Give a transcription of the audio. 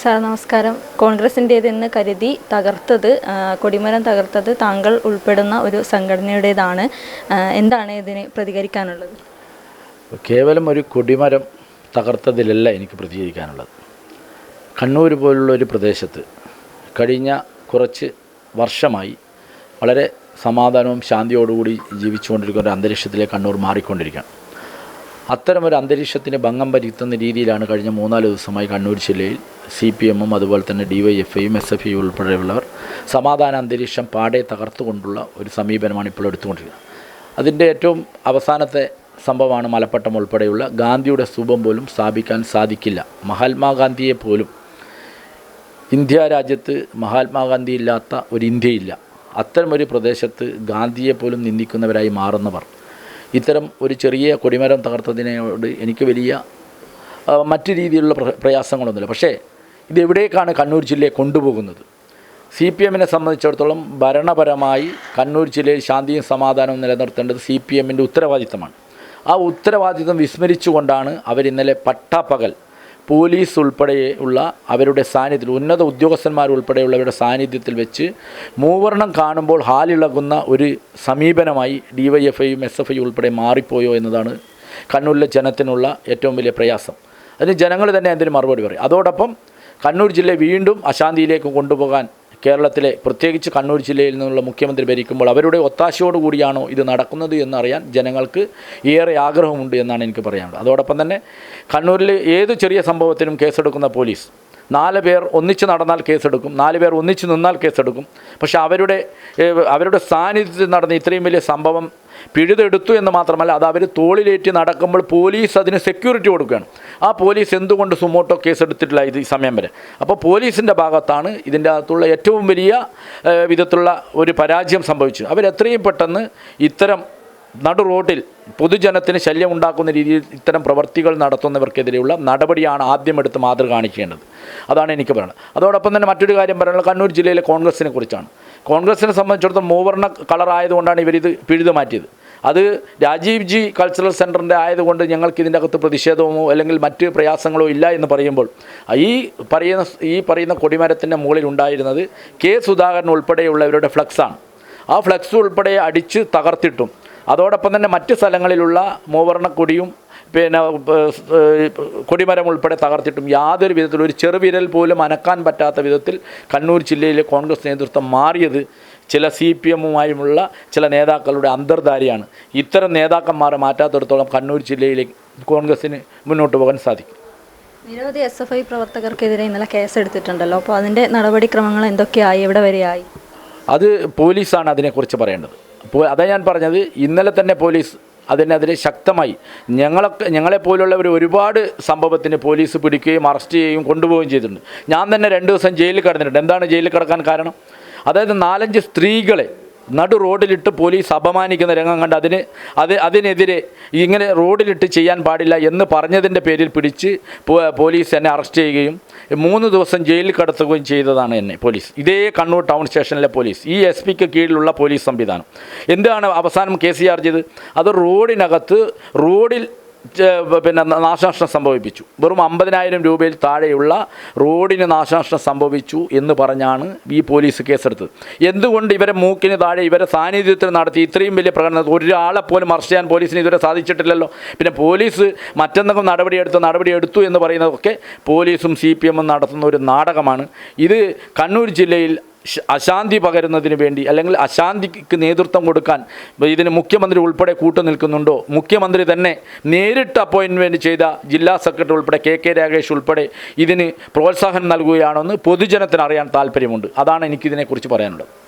Sir നമസ്കാരം. കോൺഗ്രസിന്റേതെന്ന് കരുതി തകർത്തത് കൊടിമരം തകർത്തത് താങ്കൾ ഉൾപ്പെടുന്ന ഒരു സംഘടനയുടേതാണ്. എന്താണ് ഇതിനെ പ്രതികരിക്കാനുള്ളത്? കേവലം ഒരു കൊടിമരം തകർത്തതിലല്ല എനിക്ക് പ്രതികരിക്കാനുള്ളത്. കണ്ണൂർ പോലുള്ള ഒരു പ്രദേശത്ത് കഴിഞ്ഞ കുറച്ച് വർഷമായി വളരെ സമാധാനവും ശാന്തിയോടുകൂടി ജീവിച്ചുകൊണ്ടിരിക്കുന്ന ഒരു അന്തരീക്ഷത്തിലേക്ക് കണ്ണൂർ മാറിക്കൊണ്ടിരിക്കുകയാണ്. അത്തരമൊരു അന്തരീക്ഷത്തിന് ഭംഗം വരുത്തുന്ന രീതിയിലാണ് കഴിഞ്ഞ മൂന്നാൽ ദിവസമായി കണ്ണൂർ ജില്ലയിൽ സി പി എമ്മും അതുപോലെ തന്നെ ഡി വൈ എഫ് ഐയും എസ് എഫ് ഐ ഉൾപ്പെടെയുള്ളവർ സമാധാന അന്തരീക്ഷം പാടെ തകർത്തുകൊണ്ടുള്ള ഒരു സമീപനമാണ് ഇപ്പോൾ എടുത്തുകൊണ്ടിരിക്കുന്നത്. അതിന്റെ ഏറ്റവും അവസാനത്തെ സംഭവമാണ് മലപ്പട്ടം ഉൾപ്പെടെയുള്ള ഗാന്ധിയുടെ സ്തൂപം പോലും സ്ഥാപിക്കാൻ സാധിക്കില്ല. മഹാത്മാഗാന്ധിയെ പോലും ഇന്ത്യ രാജ്യത്ത് മഹാത്മാഗാന്ധി ഇല്ലാത്ത ഒരു ഇന്ത്യയില്ല. അത്തരമൊരു പ്രദേശത്ത് ഗാന്ധിയെ പോലും നിന്ദിക്കുന്നവരായി മാറുന്നവർ ഇത്തരം ഒരു ചെറിയ കൊടിമരം തകർത്തതിനോട് എനിക്ക് വലിയ മറ്റു രീതിയിലുള്ള പ്ര- പ്രയാസങ്ങളൊന്നുമില്ല. പക്ഷേ ഇതെവിടേക്കാണ് കണ്ണൂർ ജില്ലയെ കൊണ്ടുപോകുന്നത്? സി പി എമ്മിനെ സംബന്ധിച്ചിടത്തോളം ഭരണപരമായി കണ്ണൂർ ജില്ലയിൽ ശാന്തിയും സമാധാനവും നിലനിർത്തേണ്ടത് സി പി എമ്മിന്റെ ഉത്തരവാദിത്തമാണ്. ആ ഉത്തരവാദിത്തം വിസ്മരിച്ചുകൊണ്ടാണ് അവരിന്നലെ പട്ടാപ്പകൽ പോലീസ് ഉൾപ്പെടെയുള്ള അവരുടെ സാന്നിധ്യത്തിൽ ഉന്നത ഉദ്യോഗസ്ഥന്മാർ ഉൾപ്പെടെയുള്ളവരുടെ സാന്നിധ്യത്തിൽ വെച്ച് മൂവർണം കാണുമ്പോൾ ഹാലിളകുന്ന ഒരു സമീപനമായി ഡി വൈ എഫ് ഐയും എസ് എഫ് ഐ ഉൾപ്പെടെ മാറിപ്പോയോ എന്നതാണ് കണ്ണൂരിലെ ജനത്തിനുള്ള ഏറ്റവും വലിയ പ്രയാസം. അതിന് ജനങ്ങൾ തന്നെ എന്തിനു മറുപടി പറയും. അതോടൊപ്പം കണ്ണൂർ ജില്ലയെ വീണ്ടും അശാന്തിയിലേക്ക് കൊണ്ടുപോകാൻ കേരളത്തിലെ പ്രത്യേകിച്ച് കണ്ണൂർ ജില്ലയിൽ നിന്നുള്ള മുഖ്യമന്ത്രി ഭരിക്കുമ്പോൾ അവരുടെ ഒത്താശയോടുകൂടിയാണോ ഇത് നടക്കുന്നത് എന്നറിയാൻ ജനങ്ങൾക്ക് ഏറെ ആഗ്രഹമുണ്ട് എന്നാണ് എനിക്ക് പറയാനുള്ളത്. അതോടൊപ്പം തന്നെ കണ്ണൂരിൽ ഏത് ചെറിയ സംഭവത്തിനും കേസെടുക്കുന്ന പോലീസ് നാല് പേർ ഒന്നിച്ച് നടന്നാൽ കേസെടുക്കും. നാല് പേർ ഒന്നിച്ച് നിന്നാൽ കേസെടുക്കും. പക്ഷേ അവരുടെ അവരുടെ സാന്നിധ്യത്തിൽ നടന്ന ഇത്രയും വലിയ സംഭവം പിഴുതെടുത്തു എന്ന് മാത്രമല്ല അത് അവർ തോളിലേറ്റി നടക്കുമ്പോൾ പോലീസ് അതിന് സെക്യൂരിറ്റി കൊടുക്കുകയാണ്. ആ പോലീസ് എന്തുകൊണ്ട് സുമോട്ടോ കേസെടുത്തിട്ടില്ല ഇത് ഈ സമയം വരെ? അപ്പോൾ പോലീസിന്റെ ഭാഗത്താണ് ഇതിന്റെ അകത്തുള്ള ഏറ്റവും വലിയ വിധത്തിലുള്ള ഒരു പരാജയം സംഭവിച്ചത്. അവരെത്രയും പെട്ടെന്ന് ഇത്തരം നടു റോഡിൽ പൊതുജനത്തിന് ശല്യം ഉണ്ടാക്കുന്ന രീതിയിൽ ഇത്തരം പ്രവർത്തികൾ നടത്തുന്നവർക്കെതിരെയുള്ള നടപടിയാണ് ആദ്യം മാതൃ കാണിക്കേണ്ടത്. അതാണ് എനിക്ക് പറയുന്നത് അതോടൊപ്പം തന്നെ മറ്റൊരു കാര്യം പറയാനുള്ളത്. കണ്ണൂർ ജില്ലയിലെ കോൺഗ്രസിനെ കുറിച്ചാണ്. കോൺഗ്രസിനെ സംബന്ധിച്ചിടത്തോളം മൂവർണ കളറായതുകൊണ്ടാണ് ഇവരിത് പിഴുതു മാറ്റിയത്. അത് രാജീവ് ജി കൾച്ചറൽ സെന്ററിന്റെ ആയതുകൊണ്ട് ഞങ്ങൾക്ക് ഇതിന്റെ അകത്ത് പ്രതിഷേധമോ അല്ലെങ്കിൽ മറ്റ് പ്രയാസങ്ങളോ ഇല്ല എന്ന് പറയുമ്പോൾ ഈ പറയുന്ന ഈ പറയുന്ന കൊടിമരത്തിന്റെ മുകളിൽ ഉണ്ടായിരുന്നത് കെ സുധാകരൻ ഉൾപ്പെടെയുള്ളവരുടെ ഫ്ലക്സാണ്. ആ ഫ്ലക്സ് ഉൾപ്പെടെ അടിച്ച് തകർത്തിട്ടും അതോടൊപ്പം തന്നെ മറ്റ് സ്ഥലങ്ങളിലുള്ള മൂവർണക്കൊടിയും പിന്നെ കൊടിമരം ഉൾപ്പെടെ തകർത്തിട്ടും യാതൊരു വിധത്തിലും ഒരു ചെറുവിരൽ പോലും അനക്കാൻ പറ്റാത്ത വിധത്തിൽ കണ്ണൂർ ജില്ലയിലെ കോൺഗ്രസ് നേതൃത്വം മാറിയത് ചില സി പി എമ്മുമായുമുള്ള ചില നേതാക്കളുടെ അന്തർധാരിയാണ്. ഇത്തരം നേതാക്കന്മാരെ മാറ്റാത്തിടത്തോളം കണ്ണൂർ ജില്ലയിലെ കോൺഗ്രസ്സിന് മുന്നോട്ട് പോകാൻ സാധിക്കും. നിരവധി എസ് എഫ് ഐ പ്രവർത്തകർക്കെതിരെ ഇന്നലെ കേസെടുത്തിട്ടുണ്ടല്ലോ. അപ്പോൾ അതിന്റെ നടപടിക്രമങ്ങൾ എന്തൊക്കെയായി? എവിടെ വരെയായി? അത് പോലീസാണ് അതിനെക്കുറിച്ച് പറയേണ്ടത്. അതാ ഞാൻ പറഞ്ഞത് ഇന്നലെ തന്നെ പോലീസ് അതിനെതിരെ ശക്തമായി ഞങ്ങളൊക്കെ ഞങ്ങളെപ്പോലുള്ളവർ ഒരുപാട് സംഭവത്തിന് പോലീസ് പിടിക്കുകയും അറസ്റ്റ് ചെയ്യുകയും കൊണ്ടുപോവുകയും ചെയ്തിട്ടുണ്ട്. ഞാൻ തന്നെ രണ്ട് ദിവസം ജയിലിൽ കിടന്നിട്ടുണ്ട്. എന്താണ് ജയിലിൽ കിടക്കാൻ കാരണം? അതായത് നാലഞ്ച് സ്ത്രീകളെ നടു റോഡിലിട്ട് പോലീസ് അപമാനിക്കുന്ന രംഗം കണ്ട് അതിന് അത് അതിനെതിരെ ഇങ്ങനെ റോഡിലിട്ട് ചെയ്യാൻ പാടില്ല എന്ന് പറഞ്ഞതിന്റെ പേരിൽ പിടിച്ച് പോലീസ് എന്നെ അറസ്റ്റ് ചെയ്യുകയും മൂന്ന് ദിവസം ജയിലിൽ കടത്തുകയും ചെയ്തതാണ് എന്നെ പോലീസ്. ഇതേ കണ്ണൂർ ടൗൺ സ്റ്റേഷനിലെ പോലീസ്. ഈ എസ് പിക്ക് കീഴിലുള്ള പോലീസ് സംവിധാനം. എന്താണ് അവസാനം കെ സി ആർ ചെയ്ത് അത് റോഡിനകത്ത് റോഡിൽ പിന്നെ നാശനഷ്ടം സംഭവിപ്പിച്ചു. വെറും അമ്പതിനായിരം രൂപയിൽ താഴെയുള്ള റോഡിന് നാശനഷ്ടം സംഭവിച്ചു എന്ന് പറഞ്ഞാണ് ഈ പോലീസ് കേസെടുത്തത്. എന്തുകൊണ്ട് ഇവരെ മൂക്കിന് താഴെ ഇവരെ സാന്നിധ്യത്തിൽ നടത്തി ഇത്രയും വലിയ പ്രകടനം? ഒരാളെ പോലും അറസ്റ്റ് ചെയ്യാൻ പോലീസിന് ഇതുവരെ സാധിച്ചിട്ടില്ലല്ലോ. പിന്നെ പോലീസ് മറ്റെന്തെങ്കിലും നടപടിയെടുത്ത് നടപടിയെടുത്തു എന്ന് പറയുന്നതൊക്കെ പോലീസും സി പി എമ്മും നടത്തുന്ന ഒരു നാടകമാണ്. ഇത് കണ്ണൂർ ജില്ലയിൽ അശാന്തി പകരുന്നതിന് വേണ്ടി അല്ലെങ്കിൽ അശാന്തിക്ക് നേതൃത്വം കൊടുക്കാൻ ഇതിന് മുഖ്യമന്ത്രി ഉൾപ്പെടെ കൂട്ടു നിൽക്കുന്നുണ്ടോ? മുഖ്യമന്ത്രി തന്നെ നേരിട്ട് അപ്പോയിൻമെന്റ് ചെയ്ത ജില്ലാ സെക്രട്ടറി ഉൾപ്പെടെ കെ കെ രാഗേഷ് ഉൾപ്പെടെ ഇതിന് പ്രോത്സാഹനം നൽകുകയാണെന്ന് പൊതുജനത്തിന് അറിയാൻ താല്പര്യമുണ്ട്. അതാണ് എനിക്കിതിനെക്കുറിച്ച് പറയാനുള്ളത്.